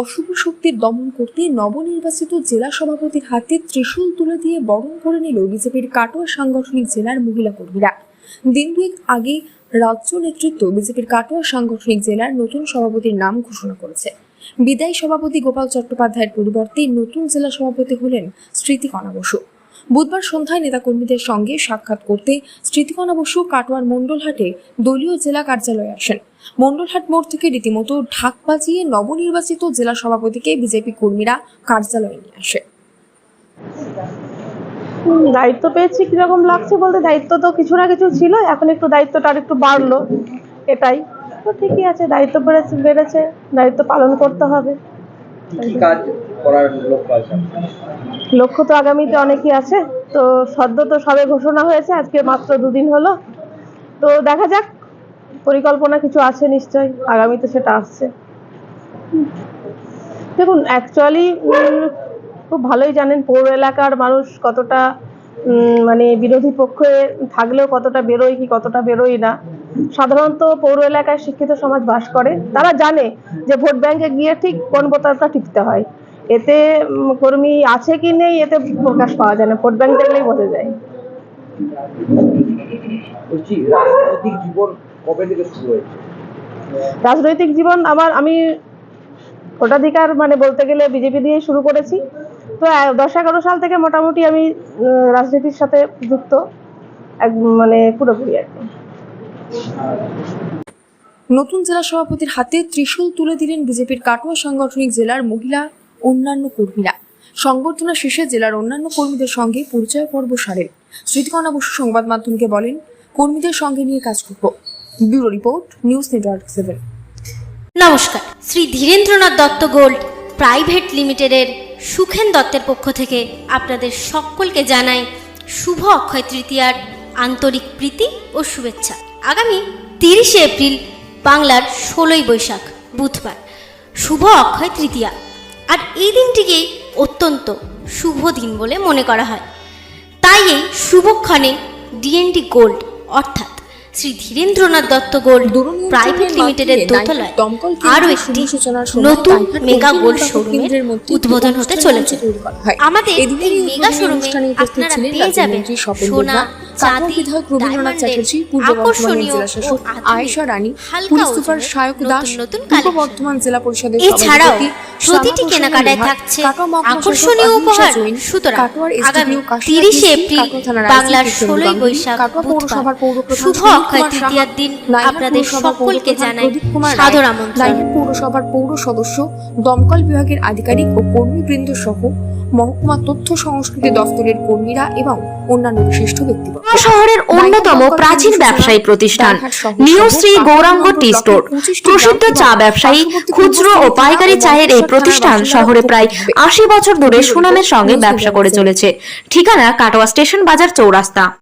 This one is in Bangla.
অশুভ শক্তির দমন করতে নবনির্বাচিত জেলা সভাপতির হাতে ত্রিশূল তুলে দিয়ে বরণ করে নিল বিজেপির কাটোয়া সাংগঠনিক জেলার মহিলা কর্মীরা। দিন দুয়েক আগে রাজ্য নেতৃত্ব বিজেপির কাটোয়া সাংগঠনিক জেলার নতুন সভাপতির নাম ঘোষণা করেছে। বিদায়ী সভাপতি গোপাল চট্টোপাধ্যায়ের পরিবর্তে নতুন জেলা সভাপতি হলেন স্মৃতিকণা বসু। বুধবার সন্ধ্যায় নেতাকর্মীদের সঙ্গে সাক্ষাৎ করতে স্মৃতিকণা বসু কাটোয়ার মণ্ডলহাটে দলীয় জেলা কার্যালয়ে আসেন। মণ্ডলহাট মোড় থেকে রীতিমতো ঢাক বাজিয়ে নবনির্বাচিত জেলা সভাপতিকে বিজেপি কর্মীরা কার্যালয়ে নিয়ে আসে। দায়িত্ব পেয়েছি কীরকম লাগছে বলতে দায়িত্ব তো কিছু না কিছু ছিল এখন একটু দায়িত্বটা আর একটু বাড়লো এটাই। তো ঠিকই আছে দায়িত্ব বেড়েছে বেড়েছে দায়িত্ব পালন করতে হবে। কাজ করার লক্ষ্য আছে লক্ষ্য তো আগামীতে অনেকই আছে তো সদ্য তো সবে ঘোষণা হয়েছে আজকে মাত্র দুদিন হলো। তো দেখা যাক পরিকল্পনা কিছু আছে নিশ্চয়ই? আগামীতে সেটা আসছে। দেখুন অ্যাকচুয়ালি খুব ভালোই জানেন, পৌর এলাকার মানুষ কতটা মানে বিরোধী পক্ষে থাকলেও কতটা বেরোয় কি কতটা বেরোয় না। সাধারণত পৌর এলাকায় শিক্ষিত সমাজ বাস করে। তারা জানে যে ভোট ব্যাংকে গিয়ে ঠিক কোন বোতামটা টিপতে হয়। এতে কর্মী আছে কি নেই, এতে প্রকাশ পাওয়া যায় না। ভোট ব্যাংক দেখলেই বোঝা যায়। কবে থেকে শুরু হয়েছে? রাজনৈতিক জীবন আমার আমি ভোটাধিকার মানে বলতে গেলে বিজেপি দিয়েই শুরু করেছি। তো দশ এগারো সাল থেকে মোটামুটি আমি রাজনীতির সাথে যুক্ত। এক মানে পুরোপুরি আর কি। নতুন জেলা সভাপতির হাতে ত্রিশূল তুলে দিলেন বিজেপির কাটোয়া সাংগঠনিক জেলার মহিলা অন্যান্য কর্মীরা। সংবর্ধনা শেষে জেলার অন্যান্য কর্মীদের সঙ্গে পরিচয় পর্ব সারেন। স্মৃতিকণা বসু সংবাদ মাধ্যমকে বলেন কর্মীদের সঙ্গে নিয়ে কাজ করব। Bureau report, news network seven. নমস্কার। শ্রী ধীরেন্দ্রনাথ দত্ত গোল্ড প্রাইভেট লিমিটেডের সুখেন দত্তের পক্ষ থেকে আপনাদের সকলকে জানাই শুভ অক্ষয় তৃতীয়ার আন্তরিক প্রীতি ও শুভেচ্ছা। আগামী তিরিশে এপ্রিল বাংলার ষোলোই বৈশাখ, বুধবার। শুভ অক্ষয় তৃতীয়া। আর এই দিনটিকেই অত্যন্ত শুভ দিন বলে মনে করা হয়। তাই এই শুভক্ষণে ডিএনডি গোল্ড, অর্থাৎ শ্রী ধীরেন্দ্রনাথ দত্ত গোল্ড প্রাইভেট লিমিটেডের দোতলায় আরও একটি নতুন মেগা গোল্ড শোরুমের উদ্বোধন হতে চলেছে। আমাদের এই মেগা শোরুমে আপনারা পেয়ে যাবেন সোনা কাটোয়া বিধায়ক রবীন্দ্রনাথ চ্যাটার্জি পূর্ব বর্ধমানের জেলা শাসক আয়েশা রানী পুলিশ সুপার সায়ক দাস পূর্ব বর্ধমান জেলা পরিষদের এছাড়াও প্রতিটি কেনাকাটায় থাকছে কাটোয়া মহকুমা শাসক আকর্ষণীয় উপহার। সুতরাং আগামী তিরিশে এপ্রিল বাংলার ষোলোই বৈশাখ পৌরসভার শুভ অক্ষয় তৃতীয়ার দিন আপনাদের সকলকে জানাই প্রদীপ কুমার রায়, সাদর আমন্ত্রণ পৌরসভার পৌর সদস্য দমকল বিভাগের আধিকারিক ও কর্মীবৃন্দ সহ মহকুমা তথ্য সংস্কৃতি দফতরের কর্মীরা এবং অন্যান্য বিশিষ্ট ব্যক্তিবর্গ। শহরের অন্যতম প্রাচীন ব্যবসায়ী প্রতিষ্ঠান। New Shri Gouranga tea store. প্রসিদ্ধ চা ব্যবসায়ী খুচরো ও পাইকারি চায়ের এই প্রতিষ্ঠান শহরে প্রায় আশি বছর ধরে সুনামের সঙ্গে ব্যবসা করে চলেছে। ঠিকানা কাটোয়া স্টেশন বাজার চৌরাস্তা।